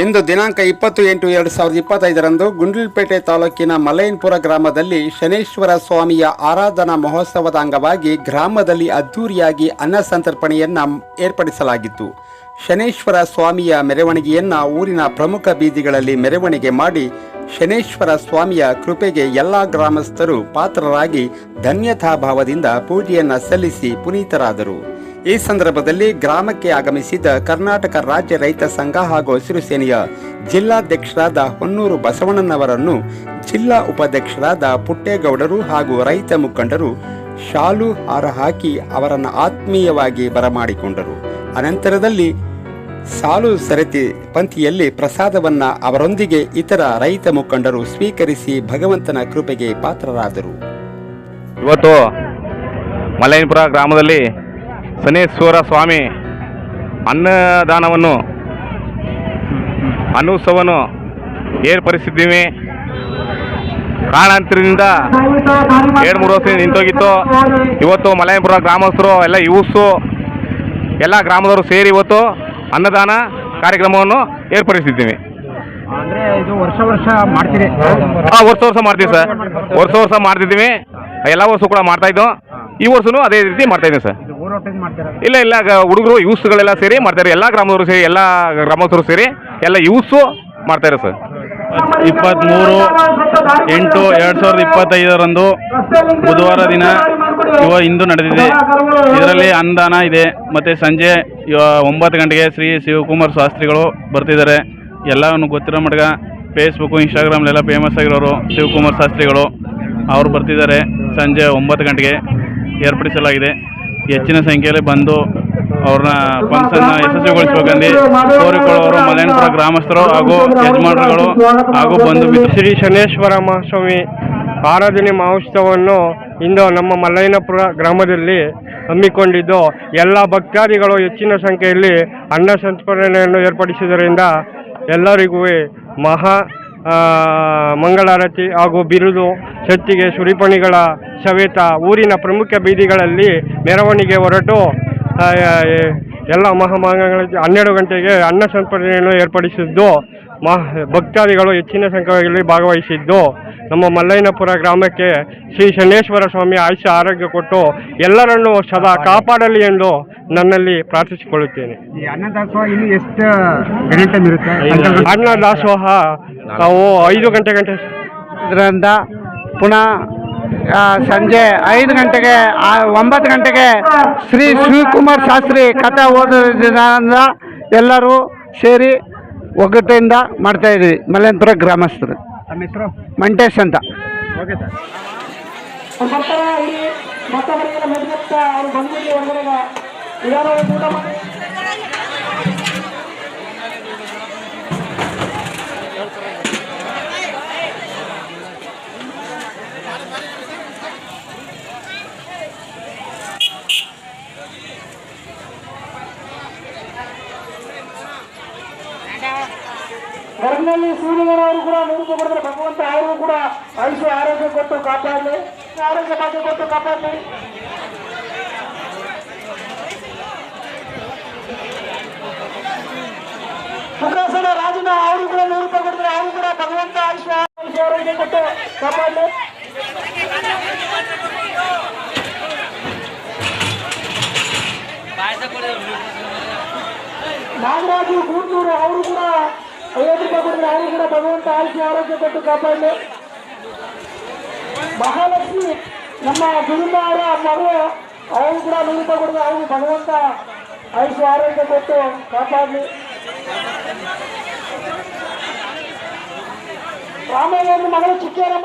ಇಂದು ದಿನಾಂಕ ಇಪ್ಪತ್ತು ಎಂಟು ಎರಡು ಸಾವಿರದ ಇಪ್ಪತ್ತೈದರಂದು ಗುಂಡ್ಲುಪೇಟೆ ತಾಲೂಕಿನ ಮಲೈನ್ಪುರ ಗ್ರಾಮದಲ್ಲಿ ಶನೇಶ್ವರ ಸ್ವಾಮಿಯ ಆರಾಧನಾ ಮಹೋತ್ಸವದ ಅಂಗವಾಗಿ ಗ್ರಾಮದಲ್ಲಿ ಅದ್ದೂರಿಯಾಗಿ ಅನ್ನ ಸಂತರ್ಪಣೆಯನ್ನ ಏರ್ಪಡಿಸಲಾಗಿತ್ತು. ಶನೇಶ್ವರ ಸ್ವಾಮಿಯ ಮೆರವಣಿಗೆಯನ್ನ ಊರಿನ ಪ್ರಮುಖ ಬೀದಿಗಳಲ್ಲಿ ಮೆರವಣಿಗೆ ಮಾಡಿ ಶನೇಶ್ವರ ಸ್ವಾಮಿಯ ಕೃಪೆಗೆ ಎಲ್ಲ ಗ್ರಾಮಸ್ಥರು ಪಾತ್ರರಾಗಿ ಧನ್ಯತಾಭಾವದಿಂದ ಪೂಜೆಯನ್ನ ಸಲ್ಲಿಸಿ ಪುನೀತರಾದರು. ಈ ಸಂದರ್ಭದಲ್ಲಿ ಗ್ರಾಮಕ್ಕೆ ಆಗಮಿಸಿದ ಕರ್ನಾಟಕ ರಾಜ್ಯ ರೈತ ಸಂಘ ಹಾಗೂ ಹಸಿರು ಸೇನೆಯ ಜಿಲ್ಲಾಧ್ಯಕ್ಷರಾದ ಹೊನ್ನೂರು ಬಸವಣ್ಣನವರನ್ನು ಜಿಲ್ಲಾ ಉಪಾಧ್ಯಕ್ಷರಾದ ಪುಟ್ಟೇಗೌಡರು ಹಾಗೂ ರೈತ ಮುಖಂಡರು ಶಾಲು ಹಾರ ಹಾಕಿ ಅವರನ್ನು ಆತ್ಮೀಯವಾಗಿ ಬರಮಾಡಿಕೊಂಡರು. ಅನಂತರದಲ್ಲಿ ಸಾಲು ಸರತಿ ಪಂಥಿಯಲ್ಲಿ ಪ್ರಸಾದವನ್ನ ಅವರೊಂದಿಗೆ ಇತರ ರೈತ ಮುಖಂಡರು ಸ್ವೀಕರಿಸಿ ಭಗವಂತನ ಕೃಪೆಗೆ ಪಾತ್ರರಾದರು. ಇವತ್ತು ಮಲೈನ್ಪುರ ಗ್ರಾಮದಲ್ಲಿ ಶನೇಶ್ವರ ಸ್ವಾಮಿ ಅನ್ನದಾನವನ್ನು ಅನ್ನೋತ್ಸವವನ್ನು ಏರ್ಪಡಿಸಿದ್ದೀವಿ. ಕಾರಣಾಂತರದಿಂದ ಎರಡು ಮೂರು ವರ್ಷ ನಿಂತೋಗಿತ್ತು. ಇವತ್ತು ಮಲಯಪುರ ಗ್ರಾಮಸ್ಥರು ಎಲ್ಲ ಯೂಸು ಎಲ್ಲ ಗ್ರಾಮದವರು ಸೇರಿ ಇವತ್ತು ಅನ್ನದಾನ ಕಾರ್ಯಕ್ರಮವನ್ನು ಏರ್ಪಡಿಸಿದ್ದೀವಿ. ವರ್ಷ ವರ್ಷ ಮಾಡ್ತೀರಿ? ಹಾಂ ವರ್ಷ ವರ್ಷ ಮಾಡ್ತೀವಿ ಸರ್. ವರ್ಷ ವರ್ಷ ಮಾಡ್ತಿದ್ದೀವಿ. ಎಲ್ಲ ವರ್ಷ ಕೂಡ ಮಾಡ್ತಾ ಇದ್ದೋ ಈ ವರ್ಷನೂ ಅದೇ ರೀತಿ ಮಾಡ್ತಾ ಇದ್ದೀವಿ ಸರ್. ಇಲ್ಲ ಇಲ್ಲ ಗ- ಹುಡುಗರು ಯೂಸ್ಗಳೆಲ್ಲ ಸೇರಿ ಮಾಡ್ತಾರೆ ಎಲ್ಲ ಗ್ರಾಮದವರು ಸೇರಿ ಎಲ್ಲ ಗ್ರಾಮಸ್ಥರು ಸೇರಿ ಎಲ್ಲ ಯೂಸು ಮಾಡ್ತಾರೆ ಸರ್. ಇಪ್ಪತ್ತ್ಮೂರು ಎಂಟು ಎರಡು ಸಾವಿರದ ಇಪ್ಪತ್ತೈದರಂದು ಬುಧವಾರ ದಿನ ಇವ ಇಂದು ನಡೆದಿದೆ. ಇದರಲ್ಲಿ ಅನುದಾನ ಇದೆ. ಮತ್ತು ಸಂಜೆ ಇವ ಒಂಬತ್ತು ಗಂಟೆಗೆ ಶ್ರೀ ಶಿವಕುಮಾರ್ ಶಾಸ್ತ್ರಿಗಳು ಬರ್ತಿದ್ದಾರೆ. ಎಲ್ಲವನ್ನು ಗೊತ್ತಿರೋ ಮಟ್ಗ ಫೇಸ್ಬುಕ್ಕು ಇನ್ಸ್ಟಾಗ್ರಾಮ್ಲೆಲ್ಲ ಫೇಮಸ್ ಆಗಿರೋರು ಶಿವಕುಮಾರ್ ಶಾಸ್ತ್ರಿಗಳು ಅವರು ಬರ್ತಿದ್ದಾರೆ ಸಂಜೆ ಒಂಬತ್ತು ಗಂಟೆಗೆ. ಏರ್ಪಡಿಸಲಾಗಿದೆ. ಹೆಚ್ಚಿನ ಸಂಖ್ಯೆಯಲ್ಲಿ ಬಂದು ಅವ್ರನ್ನ ಫಂಕ್ಷನ್ನ ಯಶಸ್ವಿಗೊಳಿಸಬೇಕಂದು ಕೋರಿಕೊಳ್ಳುವವರು ಮಲಯನಪುರ ಗ್ರಾಮಸ್ಥರು ಹಾಗೂ ಯಜಮಾನರುಗಳು ಹಾಗೂ ಬಂದು ಶ್ರೀ ಶನೇಶ್ವರ ಮಹಾಸ್ವಾಮಿ ಆರಾಧನೆ ಮಹೋತ್ಸವವನ್ನು ಇಂದು ನಮ್ಮ ಮಲ್ಲಯ್ಯನಪುರ ಗ್ರಾಮದಲ್ಲಿ ಹಮ್ಮಿಕೊಂಡಿದ್ದು. ಎಲ್ಲ ಭಕ್ತಾದಿಗಳು ಹೆಚ್ಚಿನ ಸಂಖ್ಯೆಯಲ್ಲಿ ಅನ್ನ ಸಂಸ್ಮರಣೆಯನ್ನು ಏರ್ಪಡಿಸಿದ್ದರಿಂದ ಎಲ್ಲರಿಗೂ ಮಹಾ ಮಂಗಳಾರತಿ ಹಾಗೂ ಬಿರುದು ಸತ್ತಿಗೆ ಸುರಿಪಣಿಗಳ ಸವೇತ ಊರಿನ ಪ್ರಮುಖ ಬೀದಿಗಳಲ್ಲಿ ಮೆರವಣಿಗೆ ಹೊರಟು ಎಲ್ಲ ಮಹಾಮಾಂಗಗಳ ಹನ್ನೆರಡು ಗಂಟೆಗೆ ಅನ್ನ ಸಂಸ್ಮರಣೆಯನ್ನು ಏರ್ಪಡಿಸಿದ್ದು. ಮಹ ಭಕ್ತಾದಿಗಳು ಹೆಚ್ಚಿನ ಸಂಖ್ಯೆಯಲ್ಲಿ ಭಾಗವಹಿಸಿದ್ದು ನಮ್ಮ ಮಲ್ಲಯ್ಯನಪುರ ಗ್ರಾಮಕ್ಕೆ ಶ್ರೀ ಶನೇಶ್ವರ ಸ್ವಾಮಿ ಆಯುಷ್ಯ ಆರೋಗ್ಯ ಕೊಟ್ಟು ಎಲ್ಲರನ್ನೂ ಸದಾ ಕಾಪಾಡಲಿ ಎಂದು ನನ್ನಲ್ಲಿ ಪ್ರಾರ್ಥಿಸಿಕೊಳ್ಳುತ್ತೇನೆ. ಈ ಅನ್ನದಾಸೋಹ ಇನ್ನು ಎಷ್ಟು ಗಂಟೆ ಇರುತ್ತೆ? ಅನ್ನ ದಾಸೋಹ ನಾವು ಐದು ಗಂಟೆ ಗಂಟೆ ಇದರಿಂದ ಪುನಃ ಸಂಜೆ ಐದು ಗಂಟೆಗೆ ಒಂಬತ್ತು ಗಂಟೆಗೆ ಶ್ರೀ ಶಿವಕುಮಾರ್ ಶಾಸ್ತ್ರಿ ಕಥೆ ಓದೋದ್ರಿಂದ ಎಲ್ಲರೂ ಸೇರಿ ಒಗ್ಗಟ್ಟಿಂದ ಮಾಡ್ತಾ ಇದ್ದೀವಿ ಮಲ್ಲೇನ್ಪುರ ಗ್ರಾಮಸ್ಥರು. ನಮ್ಮ ಹೆಸರು? ಮಂಟೇಶ್ ಅಂತ. Okay sir. ಮರದಲ್ಲಿ ಸೂರ್ಯನವರು ಕೂಡ ನೂರು ಭಗವಂತ ಅವರು ಕೂಡ ಆಯುಷ್ಯ ಆರೋಗ್ಯ ಕೊಟ್ಟು ಕಾಪಾಡಲಿ. ಆರೋಗ್ಯ ಭಾಗ್ಯ ಕೊಟ್ಟು ಕಾಪಾಡಲಿ. ಸುಖಾಸನ ರಾಜನ ಅವರು ಕೂಡ ನೂರು ರೂಪಾಯಿ ಅವರು ಕೂಡ ಭಗವಂತ ಆಯುಷ್ಯ ಆಯುಷ್ಯ ಆರೋಗ್ಯ ಕೊಟ್ಟು ಕಾಪಾಡಲಿ. ನಾಗರಾಜು, ಗೂಡ್ನೂರು, ಅವರು ಕೂಡ ಐವತ್ತು ರೂಪಾಯಿ ಕೊಡಿದ್ರೆ ಅವರು ಕೂಡ ಭಗವಂತ ಆಯುಷ್ಯ ಆರೋಗ್ಯ ಕೊಟ್ಟು ಕಾಪಾಡಲಿ ಮಹಾಲಕ್ಷ್ಮಿ ನಮ್ಮ ಗುರುಮ ಅವರ ಮಗು ಅವರು ಕೂಡ ನೂರು ರೂಪಾಯಿ ಕೊಡಿದ್ರೆ ಅವರು ಭಗವಂತ ಆಯುಷ್ಯ ಆರೋಗ್ಯ ಕೊಟ್ಟು ಕಾಪಾಡಲಿ ರಾಮಯ್ಯ ಮಗಳು ಚಿಕ್ಕೇರಮ್ಮ